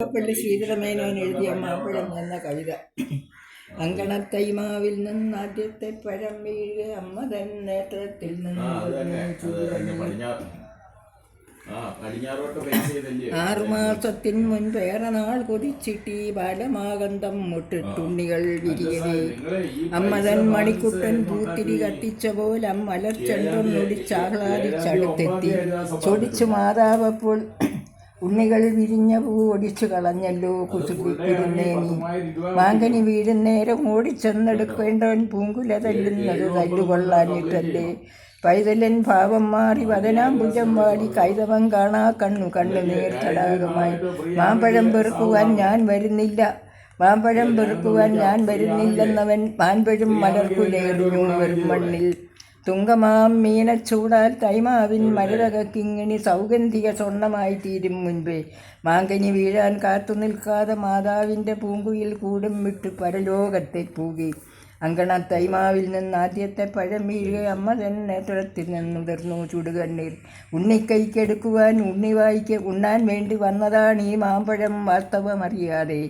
പള്ളി ശ്രീധരമേനോൻ എഴുതിയ മാപ്പിളം എന്ന കവിത. അങ്കണത്തൈമാവിൽ നിന്ന് ആദ്യത്തെ പഴം വീഴ് അമ്മ തൻ നേത്രത്തിൽ നിന്ന് ആറുമാസത്തിൻ മുൻപ് ഏറെ നാൾ കൊതിച്ചിട്ട് ഈ ബാലമാകന്തം മുട്ടിട്ടുണ്ണികൾ വിരിയവേ. അമ്മതൻ മണിക്കുട്ടൻ പൂത്തിരി കത്തിച്ച പോലെ അമ്മലച്ചെണ്ടൊന്നൊടിച്ചാഹ്ലാദിച്ചടുത്തെത്തി ചൊടിച്ചു മാതാവപ്പോൾ ഉണ്ണികൾ വിരിഞ്ഞ പൂ ഒടിച്ചു കളഞ്ഞല്ലോ കുസുപ്പിക്കുന്നേ നീ. മാങ്കനി വീഴുന്നേരം ഓടിച്ചെന്നെടുക്കേണ്ടവൻ പൂങ്കുല തല്ലുന്നത് തല്ലുകൊള്ളാഞ്ഞിട്ടല്ലേ പൈതലൻ ഭാവം മാറി വദനാംബുജം വാടി കൈതവം കാണാ കണ്ണു കണ്ണു നേർ തടാകമായി മാമ്പഴം പെറുക്കുവാൻ ഞാൻ വരുന്നില്ല. മാമ്പഴം പെറുക്കുവാൻ ഞാൻ വരുന്നില്ലെന്നവൻ മാൻപഴും മലർക്കുലേറിഞ്ഞു വരും മണ്ണിൽ തുങ്കമാം മീനച്ചൂടാൽ തൈമാവിൻ മരുതകക്കിങ്ങിണി സൗഗന്ധിക സ്വർണമായി തീരും മുൻപേ. മാങ്കനി വീഴാൻ കാത്തു നിൽക്കാതെ മാതാവിന്റെ പൂങ്കുയിൽ കൂടും വിട്ട് പരലോകത്തെ പൂകി. അങ്കണ തൈമാവിൽ നിന്ന് ആദ്യത്തെ പഴം വീഴുക അമ്മ തന്നെ തുരത്തിൽ നിന്ന് തീർന്നു ചുടുകണ്ണീർ. ഉണ്ണിക്കൈക്കെടുക്കുവാൻ ഉണ്ണിവായിക്ക് ഉണ്ണാൻ വേണ്ടി വന്നതാണ് ഈ മാമ്പഴം വാസ്തവമറിയാതെ.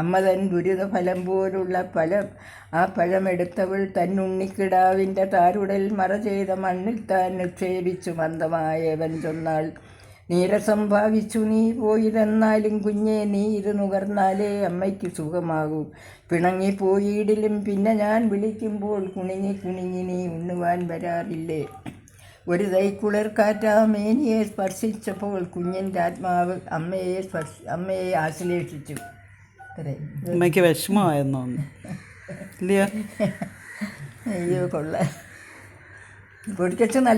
അമ്മ തൻ ദുരിതഫലം പോലുള്ള ഫലം ആ പഴമെടുത്തവൾ തന്നുണ്ണിക്കിടാവിന്റെ താരുടൽ മറ ചെയ്ത മണ്ണിൽ താൻ നിക്ഷേപിച്ചു മന്ദമായവൻ ചൊന്നാൾ. നീരസം ഭാവിച്ചു നീ പോയതെന്നാലും കുഞ്ഞെ നീ ഇത് നുകർന്നാലേ അമ്മയ്ക്ക് സുഖമാകൂ. പിണങ്ങിപ്പോയിടിലും പിന്നെ ഞാൻ വിളിക്കുമ്പോൾ കുണിങ്ങി കുണിങ്ങി നീ ഉണ്ണുവാൻ വരാറില്ലേ? ഒരു തൈക്കുളിർക്കാറ്റാ മേനിയെ സ്പർശിച്ചപ്പോൾ കുഞ്ഞിന്റെ ആത്മാവ് അമ്മയെ സ്പർശ അമ്മയെ ആശ്ലേഷിച്ചു. ഇത്രയും അമ്മയ്ക്ക് വിഷമമായെന്ന് തോന്നുന്നു ഇല്ലയോ? അയ്യോ കൊള്ളാം. പൊടിക്കച്ച നല്ല